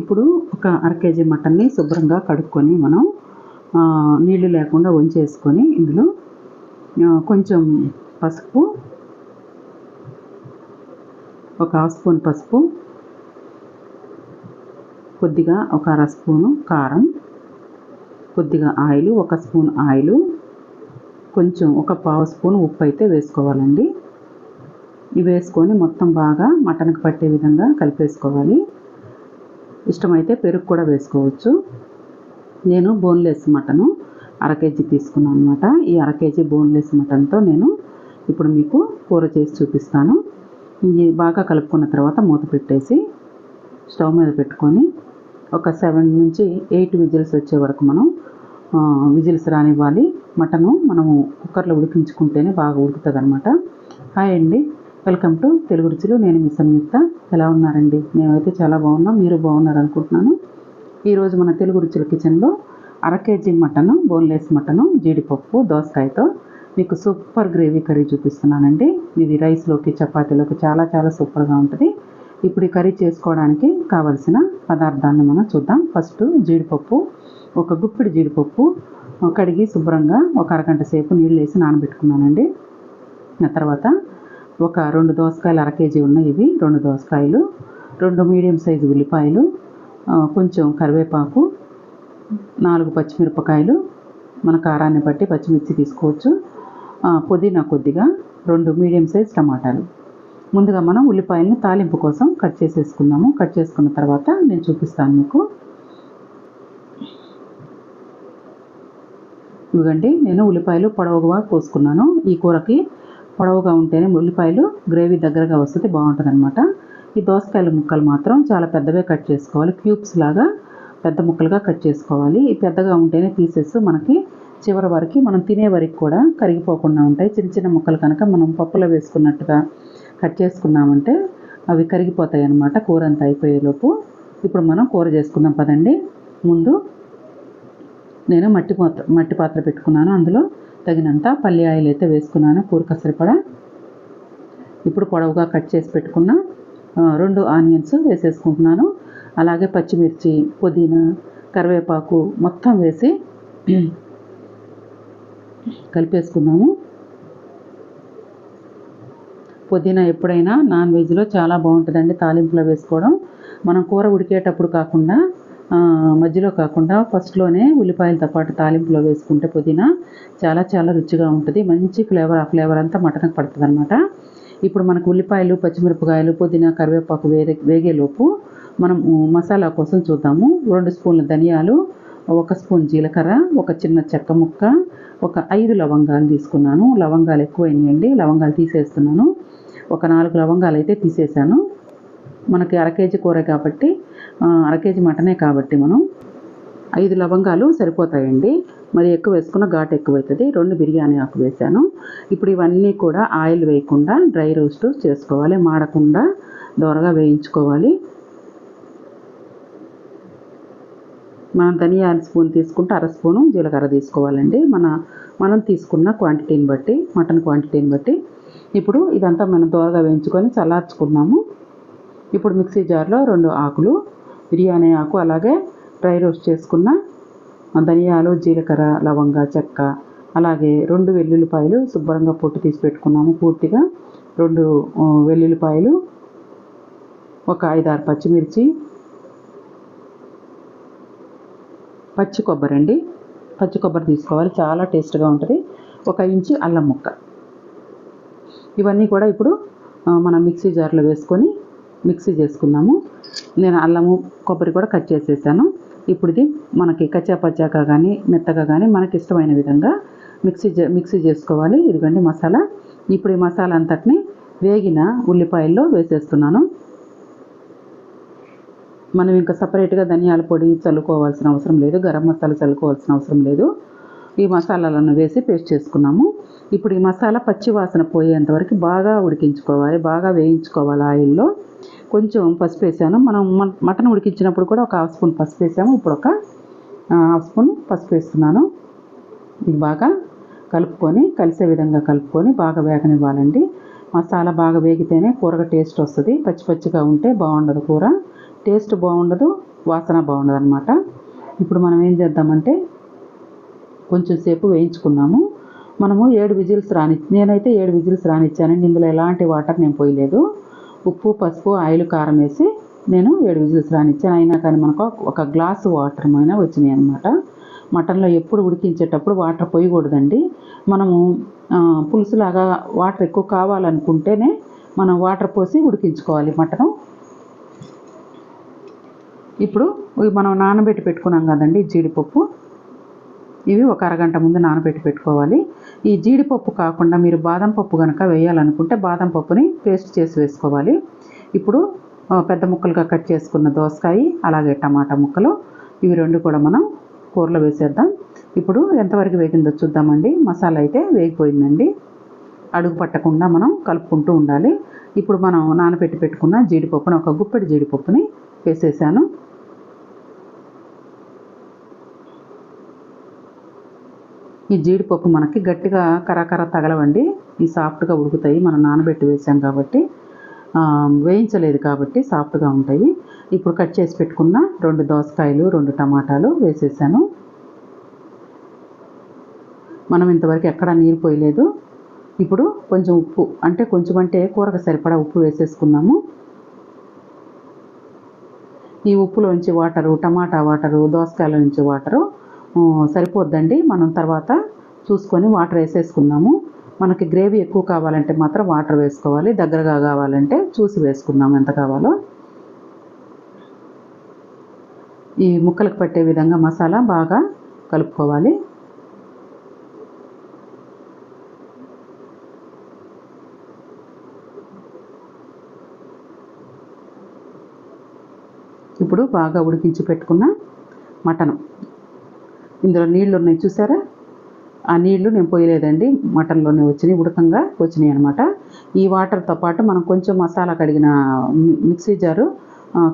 ఇప్పుడు ఒక అర కేజీ మటన్ని శుభ్రంగా కడుక్కొని మనం నీళ్ళు లేకుండా వంచేసుకొని ఇందులో కొంచెం పసుపు ఒక హాఫ్ స్పూన్ పసుపు కొద్దిగా ఒక అర స్పూను కారం కొద్దిగా ఆయిల్ ఒక స్పూన్ ఆయిల్ కొంచెం ఒక పావు స్పూన్ ఉప్పు అయితే వేసుకోవాలండి. ఇవి వేసుకొని మొత్తం బాగా మటన్కి పట్టే విధంగా కలిపేసుకోవాలి. ఇష్టమైతే పెరుగు కూడా వేసుకోవచ్చు. నేను బోన్లెస్ మటను అర కేజీ తీసుకున్నాను అనమాట ఈ అర కేజీ బోన్లెస్ మటన్తో నేను ఇప్పుడు మీకు కూర చేసి చూపిస్తాను. ఇది బాగా కలుపుకున్న తర్వాత మూత పెట్టేసి స్టవ్ మీద పెట్టుకొని ఒక సెవెన్ నుంచి ఎయిట్ విజిల్స్ వచ్చే వరకు మనం విజిల్స్ రానివ్వాలి. మటను మనము కుక్కర్లో ఉడికించుకుంటేనే బాగా ఉడుకుతుంది అనమాట హాయ్ అండి. వెల్కమ్ టు తెలుగు రుచులు. నేను మీ సంయుక్త. ఎలా ఉన్నారండి? మేమైతే చాలా బాగున్నాం. మీరు బాగున్నారు అనుకుంటున్నాను ఈరోజు మన తెలుగు రుచుల కిచెన్లో అర కేజీ మటను బోన్లెస్ మటను జీడిపప్పు దోసకాయతో మీకు సూపర్ గ్రేవీ కర్రీ చూపిస్తున్నానండి. ఇది రైస్లోకి చపాతీలోకి చాలా చాలా సూపర్గా ఉంటుంది. ఇప్పుడు ఈ కర్రీ చేసుకోవడానికి కావలసిన పదార్థాలను మనం చూద్దాం. ఫస్ట్ జీడిపప్పు ఒక గుప్పిడి జీడిపప్పు కడిగి శుభ్రంగా ఒక అరగంట సేపు నీళ్ళు వేసి నానబెట్టుకున్నానండి. ఆ తర్వాత ఒక రెండు దోసకాయలు అర కేజీ ఉన్నాయి ఇవి రెండు దోసకాయలు రెండు మీడియం సైజు ఉల్లిపాయలు కొంచెం కరివేపాకు నాలుగు పచ్చిమిరపకాయలు మన కారాన్ని బట్టి పచ్చిమిర్చి తీసుకోవచ్చు. పుదీనా కొద్దిగా రెండు మీడియం సైజ్ టమాటాలు. ముందుగా మనం ఉల్లిపాయలను తాలింపు కోసం కట్ చేసేసుకుందాము. కట్ చేసుకున్న తర్వాత నేను చూపిస్తాను మీకు. ఇవ్వండి నేను ఉల్లిపాయలు పొడవుగా కోసుకున్నాను. ఈ కూరకి పొడవుగా ఉంటేనే ఉల్లిపాయలు గ్రేవీ దగ్గరగా వస్తుంది బాగుంటుంది అనమాట ఈ దోసకాయల ముక్కలు మాత్రం చాలా పెద్దవే కట్ చేసుకోవాలి. క్యూబ్స్ లాగా పెద్ద ముక్కలుగా కట్ చేసుకోవాలి. ఈ పెద్దగా ఉంటేనే పీసెస్ మనకి చివరి వరకు మనం తినే వరకు కూడా కరిగిపోకుండా ఉంటాయి. చిన్న చిన్న ముక్కలు కనుక మనం పప్పులో వేసుకున్నట్టుగా కట్ చేసుకున్నామంటే అవి కరిగిపోతాయి అన్నమాట కూర అంతా అయిపోయేలోపు. ఇప్పుడు మనం కూర చేసుకుందాం పదండి. ముందు నేను మట్టి పాత్ర మట్టి పాత్ర పెట్టుకున్నాను. అందులో తగినంత పల్లి ఆయిల్ అయితే వేసుకున్నాను కూరక సరిపడా ఇప్పుడు పొడవుగా కట్ చేసి పెట్టుకున్న రెండు ఆనియన్స్ వేసేసుకుంటున్నాను. అలాగే పచ్చిమిర్చి పుదీనా కరివేపాకు మొత్తం వేసి కలిపేసుకుందాము. పుదీనా ఎప్పుడైనా నాన్ వెజ్లో చాలా బాగుంటుందండి తాలింపులో వేసుకోవడం. మనం కూర ఉడికేటప్పుడు కాకుండా మధ్యలో కాకుండా ఫస్ట్లోనే ఉల్లిపాయలతో పాటు తాలింపులో వేసుకుంటే పుదీనా చాలా చాలా రుచిగా ఉంటుంది. మంచి ఫ్లేవర్ ఆ ఫ్లేవర్ అంతా మటన్కి పడుతుంది అనమాట ఇప్పుడు మనకు ఉల్లిపాయలు పచ్చిమిరపకాయలు పుదీనా కరివేపాకు వేరే వేగేలోపు మనం మసాలా కోసం చూద్దాము. రెండు స్పూన్ల ధనియాలు ఒక స్పూన్ జీలకర్ర ఒక చిన్న చెక్క ముక్క ఒక ఐదు లవంగాలు తీసుకున్నాను. లవంగాలు ఎక్కువైనాయండి. లవంగాలు తీసేస్తున్నాను. ఒక నాలుగు లవంగాలు అయితే తీసేసాను మనకి అర కేజీ కూర కాబట్టి అర కేజీ మటనే కాబట్టి మనం ఐదు లవంగాలు సరిపోతాయండి. మరి ఎక్కువ వేసుకున్న ఘాటు ఎక్కువ అవుతుంది రెండు బిర్యానీ ఆకు వేసాను ఇప్పుడు ఇవన్నీ కూడా ఆయిల్ వేయకుండా డ్రై రోస్ట్ చేసుకోవాలి. మాడకుండా దోరగా వేయించుకోవాలి. మనం ధనియాల స్పూన్ తీసుకుంటే అర స్పూను జీలకర్ర తీసుకోవాలండి. మన మనం తీసుకున్న క్వాంటిటీని బట్టి మటన్ క్వాంటిటీని బట్టి. ఇప్పుడు ఇదంతా మనం దోరగా వేయించుకొని చల్లార్చుకున్నాము. ఇప్పుడు మిక్సీ జార్లో రెండు ఆకులు బిర్యానీ ఆకు అలాగే డ్రై రోస్ట్ చేసుకున్న ధనియాలు జీలకర్ర లవంగ చెక్క అలాగే రెండు వెల్లుల్లిపాయలు శుభ్రంగా పొట్టు తీసి పెట్టుకున్నాము. పూర్తిగా రెండు వెల్లుల్లిపాయలు ఒక ఐదారు పచ్చిమిర్చి పచ్చి కొబ్బరి అండి. పచ్చి కొబ్బరి తీసుకోవాలి. చాలా టేస్ట్గా ఉంటుంది. ఒక ఇంచు అల్లం ముక్క. ఇవన్నీ కూడా ఇప్పుడు మనం మిక్సీ జార్లో వేసుకొని మిక్సీ చేసుకుందాము నేను అల్లము కొబ్బరి కూడా కట్ చేసేసాను. ఇప్పుడు ఇది మనకి కచ్చాపచ్చాక కానీ మెత్తగా కానీ మనకి ఇష్టమైన విధంగా మిక్సీ చే- మిక్సీ చేసుకోవాలి. ఇదిగోండి మసాలా. ఇప్పుడు ఈ మసాలా అంతటిని వేగిన ఉల్లిపాయల్లో వేసేస్తున్నాను. మనం ఇంకా సపరేట్గా ధనియాల పొడి చల్లుకోవాల్సిన అవసరం లేదు. గరం మసాలా చల్లుకోవాల్సిన అవసరం లేదు. ఈ మసాలాలను వేసి పేస్ట్ చేసుకున్నాము. ఇప్పుడు ఈ మసాలా పచ్చి వాసన బాగా ఉడికించుకోవాలి బాగా వేయించుకోవాలి ఆయిల్లో. కొంచెం పసుపు వేసాను. మనం మటన్ ఉడికించినప్పుడు కూడా ఒక హాఫ్ స్పూన్ పసుపు వేసాము. ఇప్పుడు ఒక హాఫ్ స్పూన్ పసుపు వేస్తున్నాను. ఇది బాగా కలుపుకొని కలిసే విధంగా కలుపుకొని బాగా వేగనివ్వాలండి. మసాలా బాగా వేగితేనే కూరగా టేస్ట్ వస్తుంది. పచ్చి పచ్చిగా ఉంటే బాగుండదు కూర. టేస్ట్ బాగుండదు వాసన బాగుండదు అనమాట ఇప్పుడు మనం ఏం చేద్దామంటే కొంచెం సేపు వేయించుకున్నాము. మనము ఏడు విజిల్స్ రాని నేనైతే ఏడు విజిల్స్ రానిచ్చానండి. ఇందులో ఎలాంటి వాటర్ నేను పోయలేదు. ఉప్పు పసుపు ఆయిల్ కారం వేసి నేను ఏడు విజిల్స్ రానిచ్చాను. అయినా కానీ మనకు ఒక గ్లాసు వాటర్ అయినా వచ్చినాయి అనమాట మటన్లో ఎప్పుడు ఉడికించేటప్పుడు వాటర్ పోయకూడదండి. మనము పులుసులాగా వాటర్ ఎక్కువ కావాలనుకుంటేనే మనం వాటర్ పోసి ఉడికించుకోవాలి మటను. ఇప్పుడు మనం నానబెట్టి పెట్టుకున్నాం కదండి జీడిపప్పు. ఇవి ఒక అరగంట ముందు నానబెట్టి పెట్టుకోవాలి. ఈ జీడిపప్పు కాకుండా మీరు బాదం పప్పు కనుక వేయాలనుకుంటే బాదం పప్పుని పేస్ట్ చేసి వేసుకోవాలి. ఇప్పుడు పెద్ద ముక్కలుగా కట్ చేసుకున్న దోసకాయ అలాగే టమాటా ముక్కలు ఇవి రెండు కూడా మనం కూరలో వేసేద్దాం. ఇప్పుడు ఎంతవరకు వేగిందో చూద్దామండి. మసాలా అయితే వేగిపోయిందండి. అడుగు పట్టకుండా మనం కలుపుకుంటూ ఉండాలి. ఇప్పుడు మనం నానబెట్టి పెట్టుకున్న జీడిపప్పుని ఒక గుప్పెడి జీడిపప్పుని వేసేసాను. ఈ జీడిపప్పు మనకి గట్టిగా కరకర తగలవండి. ఈ సాఫ్ట్గా ఉడుకుతాయి. మనం నానబెట్టి వేసాం కాబట్టి వేయించలేదు కాబట్టి సాఫ్ట్గా ఉంటాయి. ఇప్పుడు కట్ చేసి పెట్టుకున్న రెండు దోసకాయలు రెండు టమాటాలు వేసేసాను. మనం ఇంతవరకు ఎక్కడా నీరు పోయలేదు. ఇప్పుడు కొంచెం ఉప్పు అంటే కొంచెం అంటే కూరకు సరిపడా ఉప్పు వేసేసుకున్నాము ఈ ఉప్పులోంచి వాటరు టమాటా వాటరు దోసకాయల నుంచి వాటరు సరిపోద్దండి. మనం తర్వాత చూసుకొని వాటర్ వేసేసుకున్నాము మనకి గ్రేవీ ఎక్కువ కావాలంటే మాత్రం వాటర్ వేసుకోవాలి. దగ్గరగా కావాలంటే చూసి వేసుకుందాం ఎంత కావాలో. ఈ ముక్కలకు పట్టే విధంగా మసాలా బాగా కలుపుకోవాలి. ఇప్పుడు బాగా ఉడికించి పెట్టుకున్న మటను. ఇందులో నీళ్ళు ఉన్నాయి చూసారా? ఆ నీళ్ళు నేను పోయలేదండి. మటన్లోనే వచ్చినాయి ఉడకంగా వచ్చినాయి అనమాట ఈ వాటర్తో పాటు మనం కొంచెం మసాలా కడిగిన మిక్సీ జారు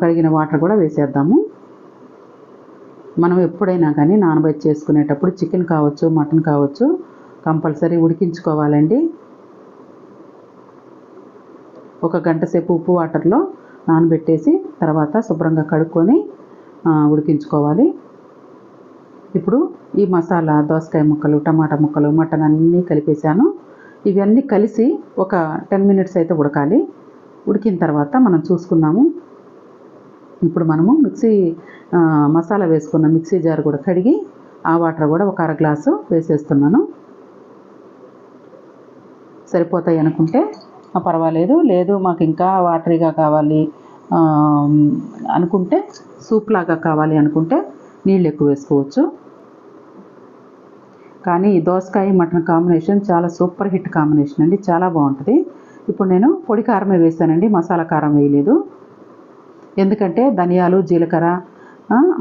కడిగిన వాటర్ కూడా వేసేద్దాము. మనం ఎప్పుడైనా కానీ నానబెట్టి చేసుకునేటప్పుడు చికెన్ కావచ్చు మటన్ కావచ్చు కంపల్సరీ ఉడికించుకోవాలండి. ఒక గంట సేపు ఉప్పు వాటర్లో నానబెట్టేసి తర్వాత శుభ్రంగా కడుక్కొని ఉడికించుకోవాలి. ఇప్పుడు ఈ మసాలా దోసకాయ ముక్కలు టమాటా ముక్కలు మటన్ అన్నీ కలిపేసాను ఇవన్నీ కలిసి ఒక టెన్ మినిట్స్ అయితే ఉడకాలి. ఉడికిన తర్వాత మనం చూసుకున్నాము ఇప్పుడు మనము మిక్సీ మసాలా వేసుకున్న మిక్సీ జార్ కూడా కడిగి ఆ వాటర్ కూడా ఒక అర గ్లాసు వేసేస్తున్నాను. సరిపోతాయి అనుకుంటే పర్వాలేదు. లేదు మాకు ఇంకా వాటరీగా కావాలి అనుకుంటే సూప్ లాగా కావాలి అనుకుంటే నీళ్ళు ఎక్కువ వేసుకోవచ్చు. కానీ ఈ దోసకాయ మటన్ కాంబినేషన్ చాలా సూపర్ హిట్ కాంబినేషన్ అండి. చాలా బాగుంటుంది. ఇప్పుడు నేను పొడి కారమే వేసానండి మసాలా కారం వేయలేదు. ఎందుకంటే ధనియాలు జీలకర్ర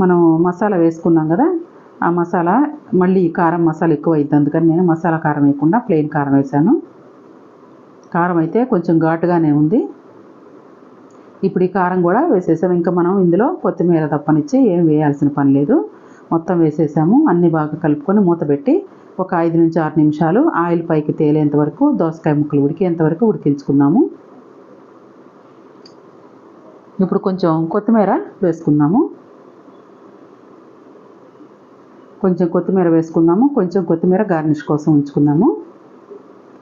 మనం మసాలా వేసుకున్నాం కదా ఆ మసాలా మళ్ళీ కారం మసాలా ఎక్కువ అయింది అందుకని నేను మసాలా కారం వేయకుండా ప్లెయిన్ కారం వేసాను కారం అయితే కొంచెం ఘాటుగానే ఉంది. ఇప్పుడు ఈ కారం కూడా వేసేసాం. ఇంకా మనం ఇందులో కొత్తిమీర తప్పనిచ్చి ఏం వేయాల్సిన పని లేదు. మొత్తం వేసేసాము. అన్నీ బాగా కలుపుకొని మూత పెట్టి ఒక ఐదు నుంచి ఆరు నిమిషాలు ఆయిల్ పైకి తేలేంత వరకు దోసకాయ ముక్కలు ఉడికేంత వరకు ఉడికించుకుందాము ఇప్పుడు కొంచెం కొత్తిమీర వేసుకుందాము కొంచెం కొత్తిమీర వేసుకుందాము కొంచెం కొత్తిమీర గార్నిష్ కోసం ఉంచుకుందాము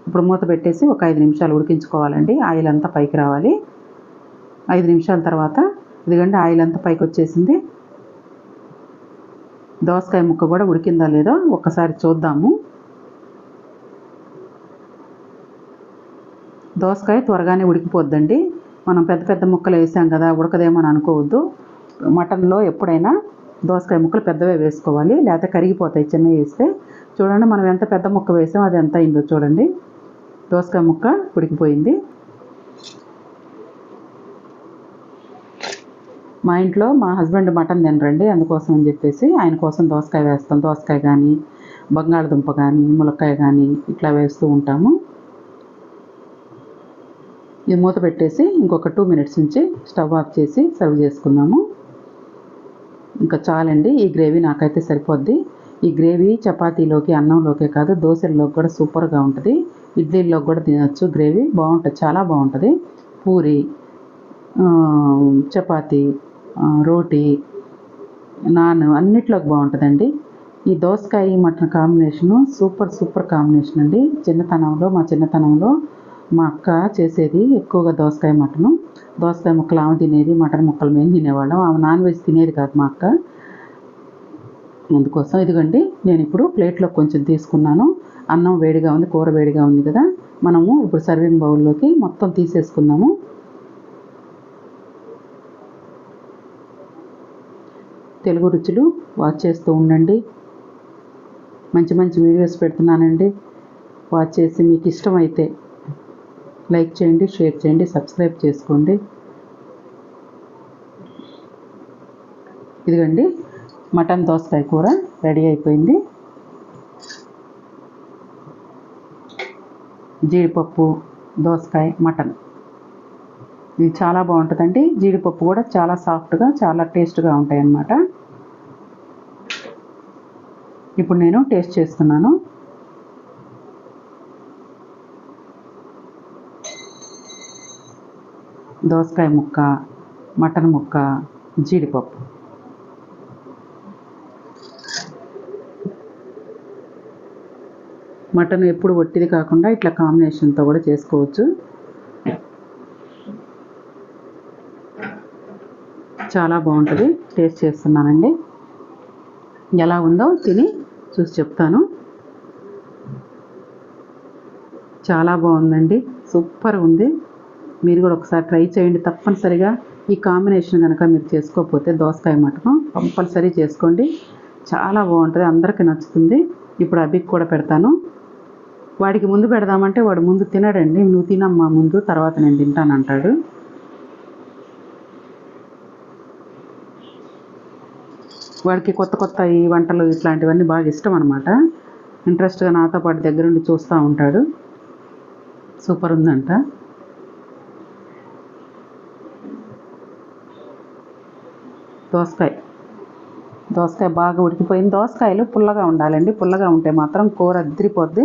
ఇప్పుడు మూత పెట్టేసి ఒక ఐదు నిమిషాలు ఉడికించుకోవాలండి. ఆయిల్ అంతా పైకి రావాలి. ఐదు నిమిషాల తర్వాత ఇదిగండి ఆయిల్ అంతా పైకి వచ్చేసింది. దోసకాయ ముక్క కూడా ఉడికిందా లేదో ఒక్కసారి చూద్దాము. దోసకాయ త్వరగానే ఉడికిపోద్దండి. మనం పెద్ద పెద్ద ముక్కలు వేసాం కదా ఉడకదేమో అని అనుకోవద్దు. మటన్లో ఎప్పుడైనా దోసకాయ ముక్కలు పెద్దవే వేసుకోవాలి లేకపోతే కరిగిపోతాయి చిన్నవి వేస్తే. చూడండి మనం ఎంత పెద్ద ముక్క వేసాం అది ఎంత అయిందో చూడండి. దోసకాయ ముక్క ఉడికిపోయింది. మా ఇంట్లో మా హస్బెండ్ మటన్ తినరండి అందుకోసం అని చెప్పేసి ఆయన కోసం దోసకాయ వేస్తాం. దోసకాయ కానీ బంగాళదుంప కానీ ములక్కాయ కానీ ఇట్లా వేస్తూ ఉంటాము. ఇది మూత పెట్టేసి ఇంకొక టూ మినిట్స్ నుంచి స్టవ్ ఆఫ్ చేసి సర్వ్ చేసుకుందాము. ఇంకా చాలండి ఈ గ్రేవీ నాకైతే సరిపోద్ది. ఈ గ్రేవీ చపాతీలోకి అన్నంలోకే కాదు దోశల్లోకి కూడా సూపర్గా ఉంటుంది. ఇడ్లీలోకి కూడా తినచ్చు గ్రేవీ బాగుంటుంది చాలా బాగుంటుంది. పూరి చపాతీ రోటీ నాన్ అన్నిట్లోకి బాగుంటుందండి. ఈ దోసకాయ mutton combination super super combination అండి. చిన్నతనంలో మా చిన్నతనంలో మా అక్క చేసేది ఎక్కువగా దోసకాయ మటను. దోసకాయ ముక్కలు ఆమె తినేది మటన్ ముక్కలు మేము తినేవాళ్ళం. ఆమె నాన్ వెజ్ తినేది కాదు మా అక్క. అందుకోసం ఇదిగోండి నేను ఇప్పుడు ప్లేట్లో కొంచెం తీసుకున్నాను. అన్నం వేడిగా ఉంది కూర వేడిగా ఉంది కదా. మనము ఇప్పుడు సర్వింగ్ బౌల్లోకి మొత్తం తీసేసుకుందాము. తెలుగు రుచులు వాచ్ చేస్తూ ఉండండి. మంచి మంచి వీడియోస్ పెడుతున్నానండి. వాచ్ చేసి మీకు ఇష్టమైతే లైక్ చేయండి షేర్ చేయండి సబ్స్క్రైబ్ చేసుకోండి. ఇదిగండి మటన్ దోసకాయ కూర రెడీ అయిపోయింది. జీడిపప్పు దోసకాయ మటన్. ఇది చాలా బాగుంటుందండి. జీడిపప్పు కూడా చాలా సాఫ్ట్గా చాలా టేస్ట్గా ఉంటాయి అన్నమాట ఇప్పుడు నేను టేస్ట్ చేస్తున్నాను. దోసకాయ ముక్క మటన్ ముక్క జీడిపప్పు. మటన్ ఎప్పుడు ఒట్టిది కాకుండా ఇట్లా కాంబినేషన్తో కూడా చేసుకోవచ్చు. చాలా బాగుంటుంది. టేస్ట్ చేస్తున్నానండి. ఎలా ఉందో తిని చూసి చెప్తాను. చాలా బాగుందండి. సూపర్ ఉంది. మీరు కూడా ఒకసారి ట్రై చేయండి. తప్పనిసరిగా ఈ కాంబినేషన్ కనుక మీరు చేసుకోకపోతే దోసకాయ మటకం కంపల్సరీ చేసుకోండి. చాలా బాగుంటుంది. అందరికీ నచ్చుతుంది. ఇప్పుడు అభికి కూడా పెడతాను. వాడికి ముందు పెడదామంటే వాడు ముందు తినడండి. నువ్వు తినమ్మా ముందు తర్వాత నేను తింటానంటాడు. వాడికి కొత్త కొత్త ఈ వంటలు ఇట్లాంటివన్నీ బాగా ఇష్టం అనమాట ఇంట్రెస్ట్గా నాతో పాటు దగ్గరుండి చూస్తూ ఉంటాడు. సూపర్ ఉందంట. దోసకాయ. దోసకాయ బాగా ఉడికిపోయింది. దోసకాయలు పుల్లగా ఉండాలండి. పుల్లగా ఉంటే మాత్రం కూర అద్దరిపోద్ది.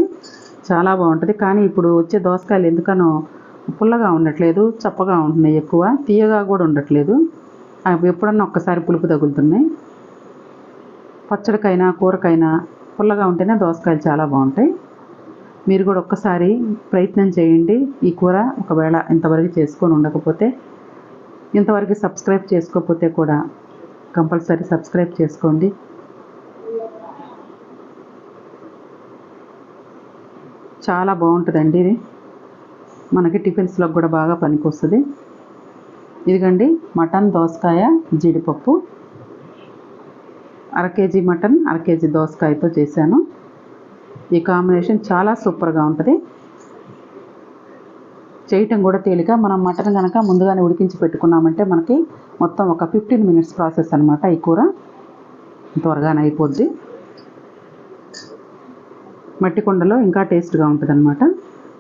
చాలా బాగుంటుంది. కానీ ఇప్పుడు వచ్చే దోసకాయలు ఎందుకనో పుల్లగా ఉండట్లేదు చప్పగా ఉంటున్నాయి ఎక్కువ. తీయగా కూడా ఉండట్లేదు. అవి ఎప్పుడన్నా ఒక్కసారి పులుపు తగులుతున్నాయి. పచ్చడికైనా కూరకైనా పుల్లగా ఉంటేనే దోసకాయలు చాలా బాగుంటాయి. మీరు కూడా ఒక్కసారి ప్రయత్నం చేయండి ఈ కూర ఒకవేళ ఇంతవరకు చేసుకొని ఉండకపోతే. ఇంతవరకు సబ్స్క్రైబ్ చేసుకోకపోతే కూడా కంపల్సరీ సబ్స్క్రైబ్ చేసుకోండి. చాలా బాగుంటుందండి ఇది. మనకి టిఫిన్స్లో కూడా బాగా పనికొస్తుంది. ఇదిగండి మటన్ దోసకాయ జీడిపప్పు. అర కేజీ మటన్ అర కేజీ దోసకాయతో చేశాను. ఈ కాంబినేషన్ చాలా సూపర్గా ఉంటుంది. చేయటం కూడా తేలిక. మనం మటన్ కనుక ముందుగానే ఉడికించి పెట్టుకున్నామంటే మనకి మొత్తం ఒక ఫిఫ్టీన్ మినిట్స్ ప్రాసెస్ అనమాట ఈ కూర. త్వరగానే అయిపోద్ది. మట్టి కుండలో ఇంకా టేస్ట్గా ఉంటుంది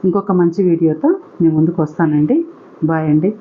ఇంకొక మంచి వీడియోతో నేను ముందుకు వస్తానండి. బాయ్ అండి.